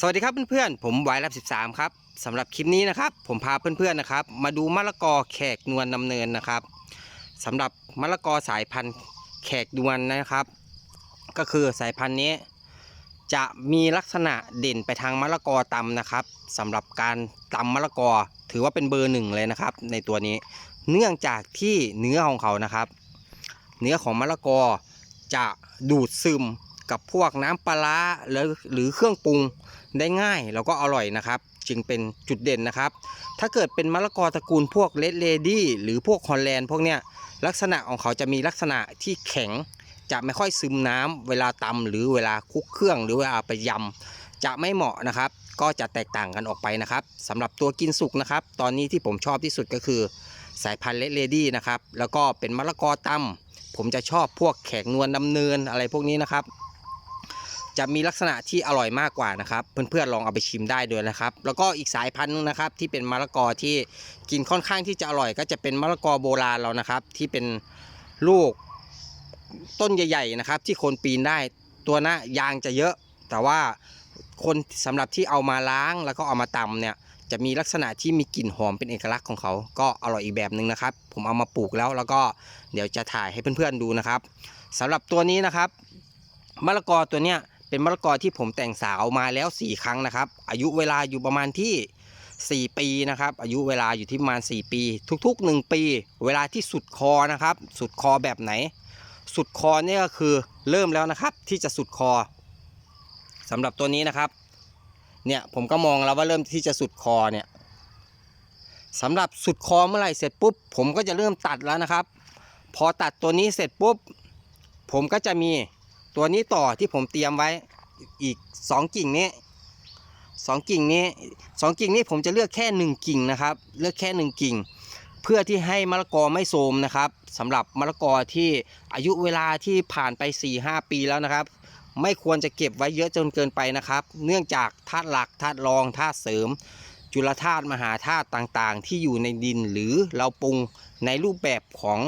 สวัสดีครับเพื่อนๆ ผมไวรับ13 ครับสำหรับคลิปนี้นะครับ ผมพาเพื่อนๆนะครับ มาดูมะละกอแขกนวลนำเนินนะครับสำหรับมะละกอสายพันธุ์แขกนวลนะครับ ก็คือสายพันธุ์นี้ จะมีลักษณะเด่นไปทางมะละกอตำนะครับสำหรับการตำมะละกอถือว่าเป็นเบอร์หนึ่งเลยนะครับ ในตัวนี้ เนื่องจากที่เนื้อของเขานะครับ เนื้อของมะละกอจะดูดซึมกับพวกน้ำปลาหรือหรือเครื่องปรุง ได้ง่ายแล้วก็อร่อยนะครับ จึงเป็นจุดเด่นนะครับ ถ้าเกิดเป็นมะละกอตระกูลพวกเลดเลดี้หรือพวกฮอลแลนด์พวกเนี้ยลักษณะของเขาจะมีลักษณะที่แข็ง จะไม่ค่อยซึมน้ำเวลาตำหรือเวลาคุกเครื่อง หรือเวลาไปยำจะไม่เหมาะนะครับ ก็จะแตกต่างกันออกไปนะครับสำหรับตัวกินสุกนะครับ ตอนนี้ที่ผมชอบที่สุดก็คือ สายพันธุ์เลดเลดี้นะครับแล้วก็เป็นมะละกอตำผมจะชอบพวกแขกนวลดำเนินอะไรพวกนี้นะครับ จะมีลักษณะที่อร่อยมากกว่านะครับ เพื่อนๆลองเอาไปชิมได้ด้วยนะครับ แล้วก็อีกสายพันธุ์นึงนะครับ ที่เป็นมะละกอที่กินค่อนข้างที่จะอร่อย ก็จะเป็นมะละกอโบราณเรานะครับ ที่เป็นลูกต้นใหญ่ ๆนะครับ ที่คนปีนได้ตัวหน้ายางจะเยอะ แต่ว่าคนสำหรับที่เอามาล้างแล้วก็เอามาตำเนี่ยจะมีลักษณะที่มีกลิ่นหอมเป็นเอกลักษณ์ของเขา ก็อร่อยอีกแบบหนึ่งนะครับ ผมเอามาปลูกแล้วแล้วก็เดี๋ยวจะถ่ายให้เพื่อนๆดูนะครับสำหรับตัวนี้นะครับมะละกอตัวเนี้ย เป็นมะละกอที่ผมแต่งสาวมาแล้ว 4 ครั้งนะครับ อายุเวลาอยู่ประมาณที่ 4 ปีนะครับ อายุเวลาอยู่ที่ประมาณ 4 ปี ทุกๆ 1 ปี เวลาที่สุดคอนะครับ สุดคอแบบไหน สุดคอเนี่ยก็คือเริ่มแล้วนะครับ ที่จะสุดคอสำหรับตัวนี้นะครับ เนี่ยผมก็มองแล้วว่าเริ่มที่จะสุดคอเนี่ยสำหรับสุดคอเมื่อไหร่เสร็จปุ๊บ ผมก็จะเริ่มตัดแล้วนะครับ พอตัดตัวนี้เสร็จปุ๊บ ผมก็จะมี ตัวนี้ต่อที่ผมเตรียมไว้อีกสองกิ่งนี้สองกิ่งนี้สองกิ่งนี้ผมจะเลือกแค่หนึ่งกิ่งนะครับ เลือกแค่หนึ่งกิ่ง เพื่อที่ให้มะละกอไม่โทมนะครับสำหรับมะละกอที่อายุเวลาที่ผ่านไป 4-5 ปีแล้วนะครับ ไม่ควรจะเก็บไว้เยอะจนเกินไปนะครับ เนื่องจากธาตุหลักธาตุรองธาตุเสริม จุลธาตุมหาธาตุต่างๆ ที่อยู่ในดินหรือเราปรุงในรูปแบบของ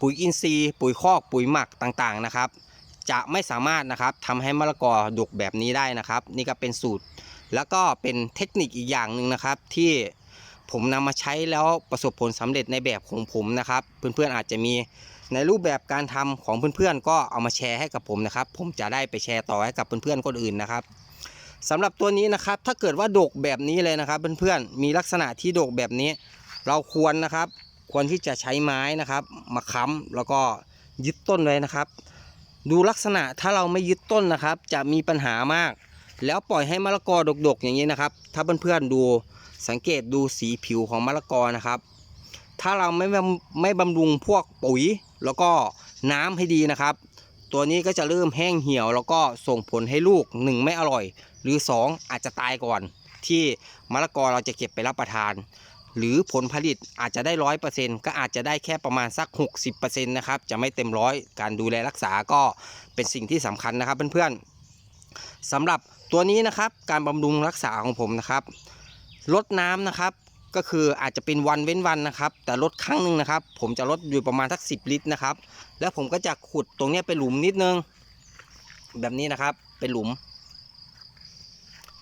ปุ๋ยอินทรีย์ ปุ๋ยคอกปุ๋ยหมักต่างๆนะครับ จะไม่สามารถนะครับทำให้มะละกอดกแบบนี้ได้นะครับ นี่ก็เป็นสูตร แล้วก็เป็นเทคนิคอีกอย่างหนึ่งนะครับ ที่ผมนำมาใช้แล้วประสบผลสำเร็จในแบบของผมนะครับ เพื่อนๆอาจจะมีในรูปแบบการทำของเพื่อนๆ ก็เอามาแชร์ให้กับผมนะครับ ผมจะได้ไปแชร์ต่อให้กับเพื่อนๆคนอื่นนะครับสำหรับตัวนี้นะครับ ถ้าเกิดว่าดกแบบนี้เลยนะครับ เพื่อนๆมีลักษณะที่ดกแบบนี้ เราควรนะครับ ควรที่จะใช้ไม้นะครับ มาค้ำแล้วก็ยึดต้นไว้นะครับ ดูลักษณะถ้าเราไม่ยึดต้นนะครับ จะมีปัญหามาก แล้วปล่อยให้มะละกอดกๆ อย่างนี้นะครับ ถ้าเพื่อนๆดูสังเกตดูสีผิวของมะละกอนะครับ ถ้าเราไม่ไม่บำรุงพวกปุ๋ย แล้วก็น้ำให้ดีนะครับ ตัวนี้ก็จะเริ่มแห้งเหี่ยว แล้วก็ส่งผลให้ลูกหนึ่งไม่อร่อย หรือสองอาจจะตายก่อน ที่มะละกอเราจะเก็บไปรับประทาน หรือผลผลิตอาจจะได้ร้อยเปอร์เซ็นต์ก็อาจจะได้แค่ประมาณสัก 60%นะครับจะไม่เต็มร้อยการดูแลรักษาก็เป็นสิ่งที่สำคัญนะครับเพื่อนๆสำหรับตัวนี้นะครับการบำรุงรักษาของผมนะครับลดน้ำนะครับก็คืออาจจะเป็นวันเว้นวันนะครับ แต่ลดครั้งหนึ่งนะครับ ผมจะลดอยู่ประมาณสัก 10 ลิตรนะครับ แล้วผมก็จะขุดตรงนี้ยไปหลุมนิดนึง แบบนี้นะครับเป็นหลุม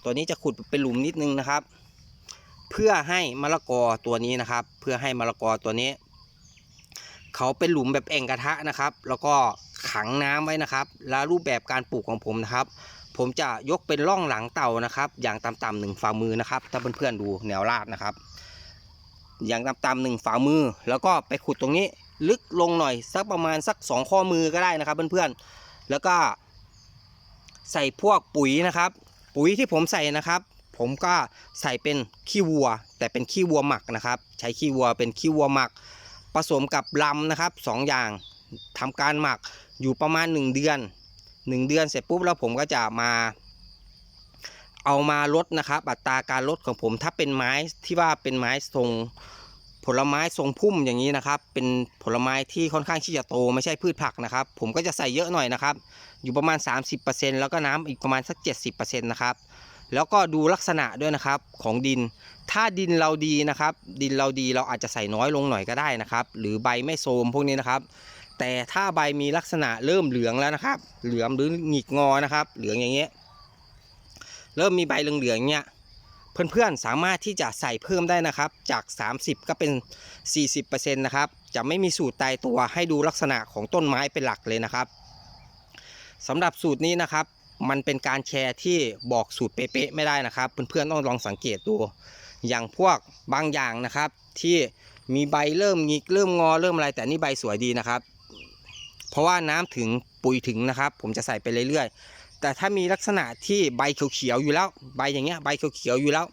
ตัวนี้จะขุดเป็นหลุมนิดนึงนะครับ พื่อให้มะละกอตัวนี้นะครับ เพื่อให้มะละกอตัวนี้ เขาเป็นหลุมแบบแอ่งกระทะนะครับ แล้วก็ขังน้ำไว้นะครับ แล้วรูปแบบการปลูกของผมนะครับ ผมจะยกเป็นร่องหลังเต่านะครับ อย่างต่ำๆหนึ่งฝ่ามือนะครับ ถ้าเพื่อนๆดูแนวราดนะครับ อย่างต่ำๆหนึ่งฝ่ามือ แล้วก็ไปขุดตรงนี้ลึกลงหน่อยสักประมาณสักสองข้อมือก็ได้นะครับเพื่อนๆ แล้วก็ใส่พวกปุ๋ยนะครับ ปุ๋ยที่ผมใส่นะครับ ผมก็ใส่เป็นขี้วัว แต่เป็นขี้วัวหมักนะครับ ใช้ขี้วัวเป็นขี้วัวหมัก ผสมกับลำนะครับสองอย่างทำการหมักอยู่ประมาณ 1 เดือน 1 เดือนเสร็จปุ๊บแล้วผมก็จะมา เอามาลดนะครับ อัตราการลดของผมถ้าเป็นไม้ที่ว่าเป็นไม้ทรงผลไม้ทรงพุ่มอย่างนี้นะครับ เป็นผลไม้ที่ค่อนข้างที่จะโตไม่ใช่พืชผักนะครับ ผมก็จะใส่เยอะหน่อยนะครับ อยู่ประมาณ 30%แล้วก็น้ำอีกประมาณสัก 70%นะครับ แล้วก็ดูลักษณะด้วยนะครับของดิน ถ้าดินเราดีนะครับ ดินเราดีเราอาจจะใส่น้อยลงหน่อยก็ได้นะครับ หรือใบไม่โทมพวกนี้นะครับ แต่ถ้าใบมีลักษณะเริ่มเหลืองแล้วนะครับ เหลืองหรือหงิกงอนะครับ เหลืองอย่างเงี้ยเริ่มมีใบเหลืองๆเนี่ยเพื่อนๆสามารถที่จะใส่เพิ่มได้นะครับ จาก 30 ก็เป็น 40%นะครับ จะไม่มีสูตรตายตัวให้ดูลักษณะของต้นไม้เป็นหลักเลยนะครับสำหรับสูตรนี้นะครับ มันเป็นการแชร์ที่บอกสูตรเป๊ะๆไม่ได้นะครับ เพื่อนๆต้องลองสังเกตดู อย่างพวกบางอย่างนะครับ ที่มีใบเริ่มงิกเริ่มงอเริ่มอะไรแต่นี่ใบสวยดีนะครับ เพราะว่าน้ำถึงปุ๋ยถึงนะครับ ผมจะใส่ไปเรื่อยๆ แต่ถ้ามีลักษณะที่ใบเขียวๆอยู่แล้วใบอย่างเงี้ยใบเขียวๆอยู่แล้ว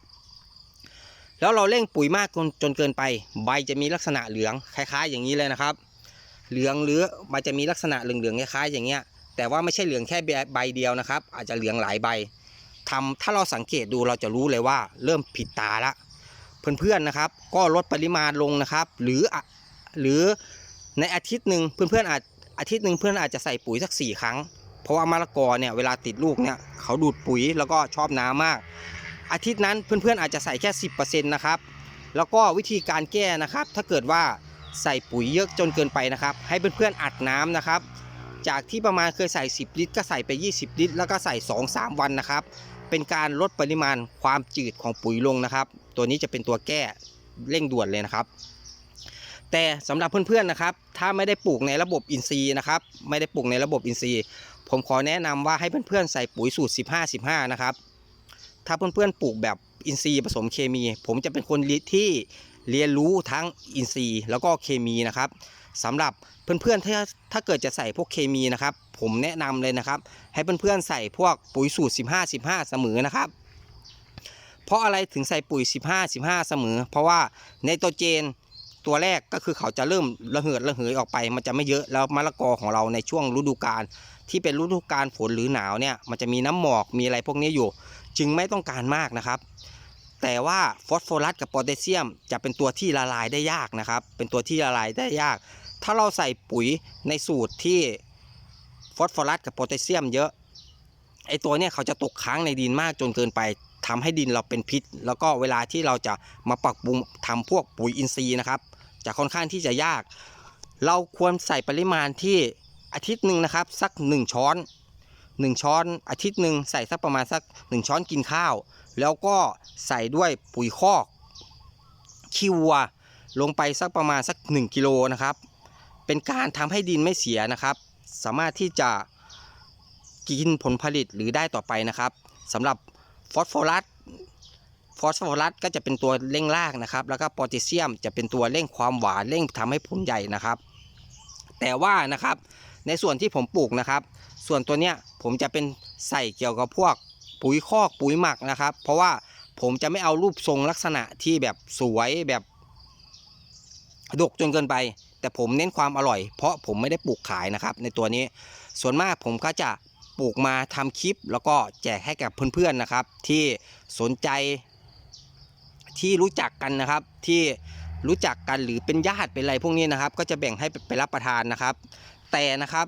แล้วเราเร่งปุ๋ยมากจนจนเกินไป ใบจะมีลักษณะเหลืองคล้าย ๆ อย่างนี้เลยนะครับ เหลืองหรือใบจะมีลักษณะเหลืองๆคล้ายๆอย่างเงี้ย แต่ว่าไม่ใช่เหลืองแค่ใบเดียวนะครับ อาจจะเหลืองหลายใบทำถ้าเราสังเกตดูเราจะรู้เลยว่า เริ่มผิดตาละเพื่อนๆนะครับ ก็ลดปริมาณลงนะครับ หรือหรือในอาทิตย์หนึ่งเพื่อนๆอาจอาทิตย์หนึ่งเพื่อนอาจจะใส่ปุ๋ยสักสี่ครั้ง เพราะว่ามะละกอเนี่ยเวลาติดลูกเนี่ยเขาดูดปุ๋ยแล้วก็ชอบน้ำมาก อาทิตย์นั้นเพื่อนๆอาจจะใส่แค่ 10%นะครับแล้วก็วิธีการแก้นะครับ ถ้าเกิดว่าใส่ปุ๋ยเยอะจนเกินไปนะครับ ให้เพื่อนๆอัดน้ำนะครับ จากที่ประมาณเคยใส่ 10 ลิตร ก็ใส่ไป 20 ลิตร แล้วก็ใส่ 2-3 วันนะครับ เป็นการลดปริมาณความจืดของปุ๋ยลงนะครับ ตัวนี้จะเป็นตัวแก้เร่งด่วนเลยนะครับ แต่สำหรับเพื่อนๆนะครับ ถ้าไม่ได้ปลูกในระบบอินทรีย์นะครับ ไม่ได้ปลูกในระบบอินทรีย์ ผมขอแนะนำว่าให้เพื่อนๆใส่ปุ๋ยสูตร 15-15 นะครับ ถ้าเพื่อนๆปลูกแบบอินทรีย์ผสมเคมี ผมจะเป็นคนที่เรียนรู้ทั้งอินทรีย์แล้วก็เคมีนะครับ สำหรับเพื่อนๆถ้าถ้าเกิดจะใส่พวกเคมีนะครับ ผมแนะนำเลยนะครับ ให้เพื่อนๆใส่พวกปุ๋ยสูตร 15 15 เสมอนะครับ เพราะอะไรถึงใส่ปุ๋ย 15 15 เสมอ เพราะว่าไนโตรเจนตัวแรกก็คือเขาจะเริ่มระเหิดระเหยออกไป มันจะไม่เยอะแล้วมะละกอของเราในช่วงฤดูกาลที่เป็นฤดูกาลฝนหรือหนาวเนี่ยมันจะมีน้ำหมอกมีอะไรพวกนี้อยู่ จึงไม่ต้องการมากนะครับ แต่ว่าฟอสฟอรัสกับโพแทสเซียมจะเป็นตัวที่ละลายได้ยากนะครับ เป็นตัวที่ละลายได้ยาก ถ้าเราใส่ปุ๋ยในสูตรที่ฟอสฟอรัสกับโพแทสเซียมเยอะ ไอตัวเนี่ยเขาจะตกค้างในดินมากจนเกินไปทำให้ดินเราเป็นพิษ แล้วก็เวลาที่เราจะมาปรับปรุงทำพวกปุ๋ยอินทรีย์นะครับ จะค่อนข้างที่จะยาก เราควรใส่ปริมาณที่อาทิตย์หนึ่งนะครับ สัก 1 ช้อน 1 ช้อนอาทิตย์หนึ่งใส่สักประมาณสัก 1 ช้อนกินข้าว แล้วก็ใส่ด้วยปุ๋ยคอกขี้วัวลงไปสักประมาณสัก 1 กิโลนะครับ เป็นการทำให้ดินไม่เสียนะครับ สามารถที่จะกินผลผลิตหรือได้ต่อไปนะครับสำหรับฟอสฟอรัสฟอสฟอรัสก็จะเป็นตัวเร่งรากนะครับ แล้วก็โพแทสเซียมจะเป็นตัวเร่งความหวานเร่งทำให้ผลใหญ่นะครับ แต่ว่านะครับในส่วนที่ผมปลูกนะครับ ส่วนตัวเนี้ยผมจะเป็นใส่เกี่ยวกับพวกปุ๋ยคอกปุ๋ยหมักนะครับ เพราะว่าผมจะไม่เอารูปทรงลักษณะที่แบบสวยแบบดกจนเกินไป แต่ผมเน้นความอร่อย เพราะผมไม่ได้ปลูกขายนะครับในตัวนี้ ส่วนมากผมก็จะปลูกมาทำคลิป แล้วก็แจกให้กับเพื่อนๆนะครับ ที่สนใจที่รู้จักกันนะครับที่รู้จักกันหรือเป็นญาติเป็นอะไรพวกนี้นะครับ ก็จะแบ่งให้ไปรับประทานนะครับ แต่นะครับ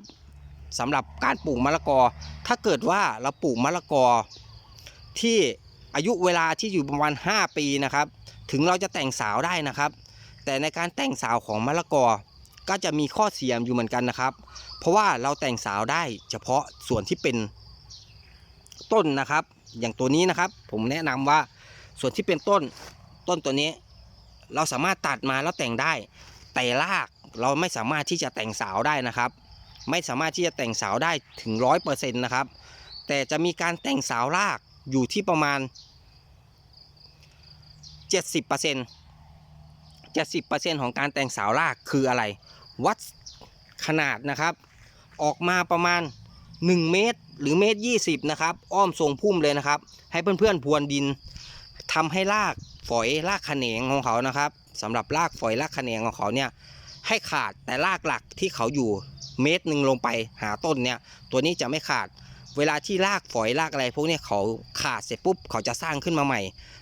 สำหรับการปลูกมะละกอ ถ้าเกิดว่าเราปลูกมะละกอ ที่อายุเวลาที่อยู่ประมาณ 5 ปีนะครับ ถึงเราจะแต่งสาวได้นะครับ แต่ในการแต่งสาวของมะละกอ ก็จะมีข้อเสียอยู่เหมือนกันนะครับ เพราะว่าเราแต่งสาวได้เฉพาะส่วนที่เป็นต้นนะครับ อย่างตัวนี้นะครับ ผมแนะนำว่าส่วนที่เป็นต้นต้นตัวนี้ เราสามารถตัดมาแล้วแต่งได้ แต่รากเราไม่สามารถที่จะแต่งสาวได้นะครับ ไม่สามารถที่จะแต่งสาวได้ถึงร้อยเปอร์เซ็นต์นะครับ แต่จะมีการแต่งสาวรากอยู่ที่ประมาณ 70%เปอร์เซ็นต์70%ของการแต่งสาวรากคืออะไร วัดขนาดนะครับ ออกมาประมาณ 1 เมตรหรือเมตร 20 นะครับ อ้อมทรงพุ่มเลยนะครับ ให้เพื่อนๆพรวนดินทำให้รากฝอยรากแขนงของเขานะครับสำหรับรากฝอยรากแขนงของเขาเนี่ยให้ขาดแต่รากหลักที่เขาอยู่เมตรหนึ่งลงไปหาต้นเนี่ยตัวนี้จะไม่ขาดเวลาที่รากฝอยรากอะไรพวกนี้เขาขาดเสร็จปุ๊บเขาจะสร้างขึ้นมาใหม่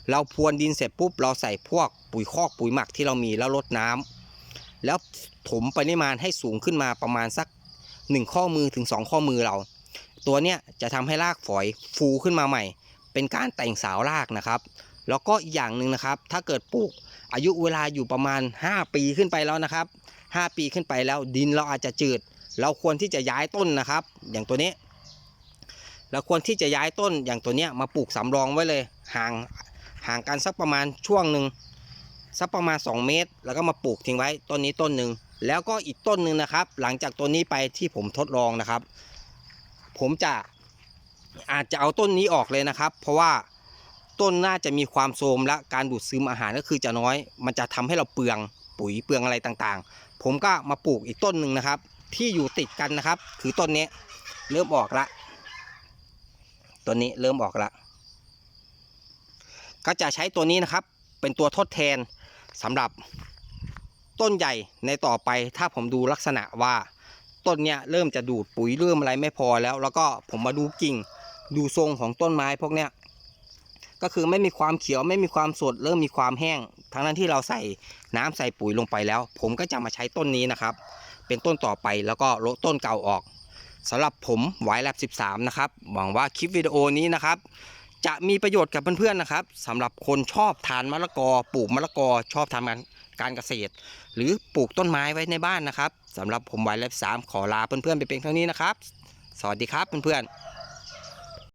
เราพรวนดินเสร็จปุ๊บเราใส่พวกปุ๋ยคอกปุ๋ยหมักที่เรามีแล้วลดน้ำ แล้วถมปริมาณให้สูงขึ้นมาประมาณสัก 1 ข้อมือถึง 2 ข้อมือเรา ตัวเนี้ยจะทำให้รากฝอยฟูขึ้นมาใหม่ เป็นการแต่งสาวรากนะครับ แล้วก็อีกอย่างหนึ่งนะครับ ถ้าเกิดปลูกอายุเวลาอยู่ประมาณ 5 ปีขึ้นไปแล้วนะครับ 5 ปีขึ้นไปแล้วดินเราอาจจะจืด เราควรที่จะย้ายต้นนะครับ อย่างตัวนี้แล้วควรที่จะย้ายต้นอย่างตัวเนี้ยมาปลูกสำรองไว้เลยห่างห่างกันสักประมาณช่วงหนึ่ง สักประมาณ 2 เมตร แล้วก็มาปลูกทิ้งไว้ต้นนี้ต้นหนึ่งแล้วก็อีกต้นหนึ่งนะครับ หลังจากตัวนี้ไปที่ผมทดลองนะครับ ผมจะอาจจะเอาต้นนี้ออกเลยนะครับ เพราะว่าต้นน่าจะมีความโทรมและการดูดซึมอาหารก็คือจะน้อย มันจะทำให้เราเปลืองปุ๋ยเปลืองอะไรต่างๆ ผมก็มาปลูกอีกต้นหนึ่งนะครับ ที่อยู่ติดกันนะครับ คือต้นนี้เริ่มออกละต้นนี้เริ่มออกละก็จะใช้ตัวนี้นะครับ เป็นตัวทดแทนสำหรับต้นใหญ่ในต่อไปถ้าผมดูลักษณะว่าต้นเนี้ยเริ่มจะดูดปุ๋ยเริ่มอะไรไม่พอแล้ว แล้วก็ผมมาดูกิ่งดูทรงของต้นไม้พวกเนี้ยก็คือไม่มีความเขียวไม่มีความสดเริ่มมีความแห้ง ทั้งนั้นที่เราใส่น้ำใส่ปุ๋ยลงไปแล้ว ผมก็จะมาใช้ต้นนี้นะครับ เป็นต้นต่อไปแล้วก็ลดต้นเก่าออกสำหรับผมไวแลบ13 นะครับ หวังว่าคลิปวิดีโอนี้นะครับ จะมีประโยชน์กับเพื่อนๆนะครับสำหรับคนชอบทานมะละกอ ปลูกมะละกอชอบทำการการเกษตร หรือปลูกต้นไม้ไว้ในบ้านนะครับสำหรับผมไวเลบ3ขอลาเพื่อนๆไปเป็นเท่านี้นะครับ สวัสดีครับเพื่อนๆ